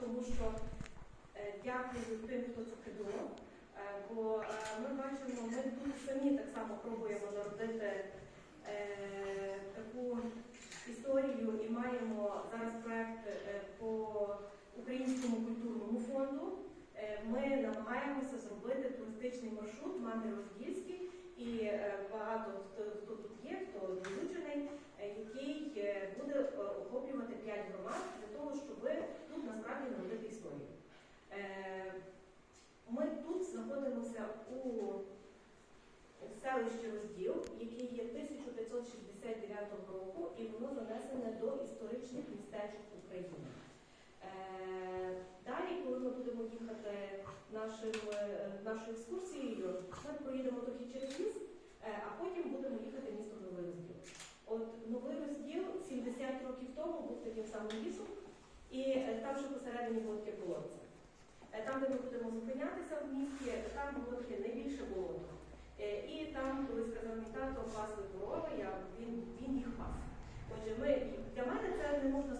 тому що е, дякую тим, хто це придумав. Е, Бо е, ми бачимо, ми тут самі так само пробуємо народити таку історію і маємо зараз проект е, по українському культурному фонду. Ми намагаємося зробити туристичний маршрут мандри Роздільський і багато хто, хто тут є, хто залучений, е, який буде охоплювати 5 громад насправді народити історію. Е, Ми тут знаходимося у селищі Розділ, яке є 1569 року, і воно занесене до історичних містечок України. Е, Далі, коли ми будемо їхати нашим, е, нашою екскурсією, ми проїдемо трохи через ліс, а потім будемо їхати місто Новий Розділ. От Новий Розділ 70 років тому був таким самим лісом, там Водки болотце. Е, Там, де ми будемо зупинятися в місті, там було таке найбільше болото. Е, І там, коли сказав мій тато, пасли корови, він, він їх пас. Отже, ми, для мене це не можна